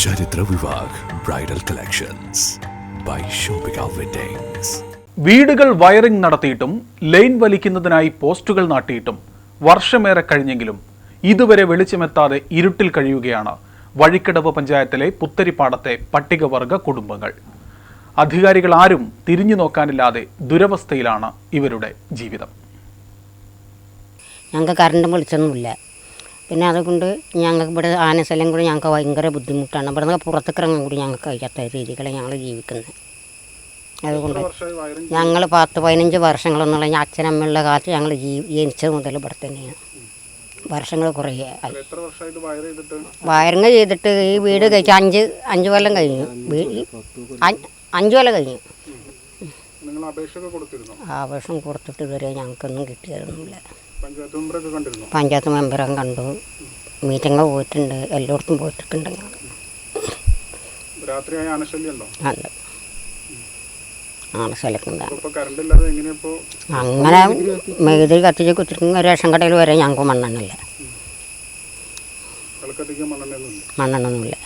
ചരിത്ര Vivah bridal collections by Shopika weddings വീടുകൾ wiring നടത്തിയിട്ടും ലൈൻ വലിക്കുന്നതിനായി പോസ്റ്റുകൾ നാട്ടിയിട്ടും വർഷമേറെ കഴിഞ്ഞെങ്കിലും ഇതുവരെ വെളിച്ചമെത്താതെ ഇരുട്ടിൽ കഴിയുകയാണ് വഴിക്കടവ് പഞ്ചായത്തിലെ പുത്തരിപ്പാടത്തെ പട്ടികവർഗ കുടുംബങ്ങൾ. അധികാരികൾ ആരും തിരിഞ്ഞു നോക്കാനില്ലാതെ ദുരവസ്ഥയിലാണ് ഇവരുടെ ജീവിതം. ഞങ്ങൾക്ക് കറണ്ടും വെളിച്ചൊന്നുമില്ല. പിന്നെ അതുകൊണ്ട് ഞങ്ങൾക്ക് ഇവിടെ ആനസ്ഥലം കൂടി ഞങ്ങൾക്ക് ഭയങ്കര ബുദ്ധിമുട്ടാണ്. ഇവിടെ നിന്ന് പുറത്തേക്കിറങ്ങാൻ കൂടി ഞങ്ങൾക്ക് കഴിയാത്ത രീതികളെ ഞങ്ങൾ ജീവിക്കുന്നത്. അതുകൊണ്ട് ഞങ്ങൾ പത്ത് പതിനഞ്ച് വർഷങ്ങളെന്നുള്ള അച്ഛനമ്മയുള്ള കാലത്ത് ഞങ്ങൾ ജീവി ജനിച്ചത് മുതൽ ഇവിടെ തന്നെയാണ്. വർഷങ്ങൾ കുറേ ആയി. വയറിങ് ചെയ്തിട്ട് ഈ വീട് കഴിച്ച് അഞ്ച് അഞ്ച് കൊല്ലം കഴിഞ്ഞു. അഞ്ച് കൊല്ലം കഴിഞ്ഞു. ആവശ്യം കൊടുത്തിട്ട് ഇതുവരെ ഞങ്ങൾക്കൊന്നും കിട്ടിയതൊന്നുമില്ല. പഞ്ചായത്ത് മെമ്പറും കണ്ടു. മീറ്റിംഗ് പോയിട്ടുണ്ട്. എല്ലായിടത്തും പോയിട്ടുണ്ട് രാത്രിയായ അങ്ങനെ മെഴുതിൽ കത്തിച്ച് കുത്തിരിക്കുന്ന റേഷൻ കടയിൽ വരെ ഞങ്ങൾക്ക് മണ്ണെണ്ണയില്ല. മണ്ണെണ്ണൊന്നുമില്ല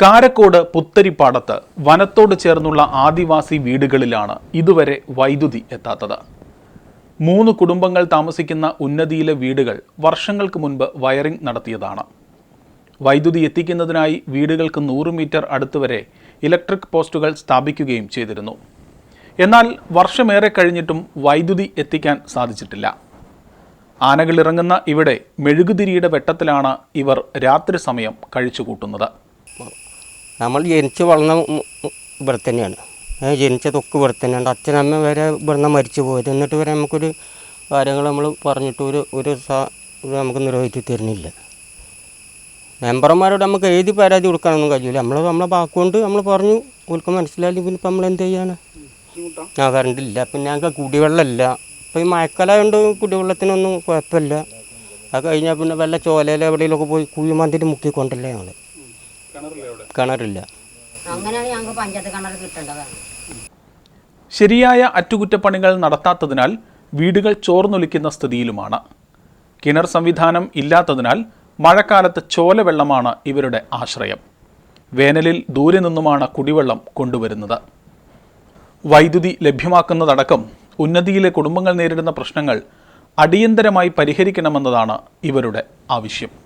കാരക്കോട് പുത്തരിപ്പാടത്ത് വനത്തോട് ചേർന്നുള്ള ആദിവാസി വീടുകളിലാണ് ഇതുവരെ വൈദ്യുതി എത്താത്തത്. മൂന്ന് കുടുംബങ്ങൾ താമസിക്കുന്ന ഉന്നതിയിലെ വീടുകൾ വർഷങ്ങൾക്ക് മുൻപ് വയറിംഗ് നടത്തിയതാണ്. വൈദ്യുതി എത്തിക്കുന്നതിനായി വീടുകൾക്ക് നൂറ് മീറ്റർ അടുത്തുവരെ ഇലക്ട്രിക് പോസ്റ്റുകൾ സ്ഥാപിക്കുകയും ചെയ്തിരുന്നു. എന്നാൽ വർഷമേറെ കഴിഞ്ഞിട്ടും വൈദ്യുതി എത്തിക്കാൻ സാധിച്ചിട്ടില്ല. ആനകളിറങ്ങുന്ന ഇവിടെ മെഴുകുതിരിയുടെ വെട്ടത്തിലാണ് ഇവർ രാത്രി സമയം കഴിച്ചുകൂട്ടുന്നത്. നമ്മൾ ജനിച്ച് വളർന്ന ഇവിടെ തന്നെയാണ്. ജനിച്ച ജനിച്ചതൊക്കെ ഇവിടെ തന്നെയാണ്. അച്ഛനമ്മ വരെ ഇവിടുന്ന് മരിച്ചു പോയത്. എന്നിട്ട് വരെ നമുക്കൊരു കാര്യങ്ങൾ നമ്മൾ പറഞ്ഞിട്ട് ഒരു ഒരു സാ നമുക്ക് നിർവഹിച്ച് തരുന്നില്ല. മെമ്പർമാരോട് നമുക്ക് എഴുതി പരാതി കൊടുക്കാനൊന്നും കഴിയില്ല നമ്മൾ നമ്മളെ ബാക്കുകൊണ്ട് നമ്മൾ പറഞ്ഞു ഓൽക്ക് മനസ്സിലായി പിന്നെ ഇപ്പം നമ്മൾ എന്ത് ചെയ്യാണ്? ആ കറണ്ട് ഇല്ല. പിന്നെ ഞങ്ങൾക്ക് കുടിവെള്ളമില്ല. ഇപ്പോൾ ഈ മഴക്കാലമായതുകൊണ്ട് കുടിവെള്ളത്തിനൊന്നും കുഴപ്പമില്ല. അത് കഴിഞ്ഞാൽ പിന്നെ വല്ല ചോലയിൽ എവിടെയെങ്കിലുമൊക്കെ പോയി കുഴിമന്തിരി മുക്കിക്കൊണ്ടല്ലേ ഞങ്ങൾ കിണറില്ല. അങ്ങനെയാണ് ഞങ്ങൾക്ക് പഞ്ചായത്ത് കിണർ കിട്ടേണ്ടതാണ്. ശരിയായ അറ്റകുറ്റപ്പണികൾ നടത്താത്തതിനാൽ വീടുകൾ ചോർന്നൊലിക്കുന്ന സ്ഥിതിയിലുമാണ്. കിണർ സംവിധാനം ഇല്ലാത്തതിനാൽ മഴക്കാലത്ത് ചോലവെള്ളമാണ് ഇവരുടെ ആശ്രയം. വേനലിൽ ദൂരെ നിന്നുമാണ് കുടിവെള്ളം കൊണ്ടുവരുന്നത്. വൈദ്യുതി ലഭ്യമാക്കുന്നതടക്കം ഉന്നതിയിലെ കുടുംബങ്ങൾ നേരിടുന്ന പ്രശ്നങ്ങൾ അടിയന്തരമായി പരിഹരിക്കണമെന്നതാണ് ഇവരുടെ ആവശ്യം.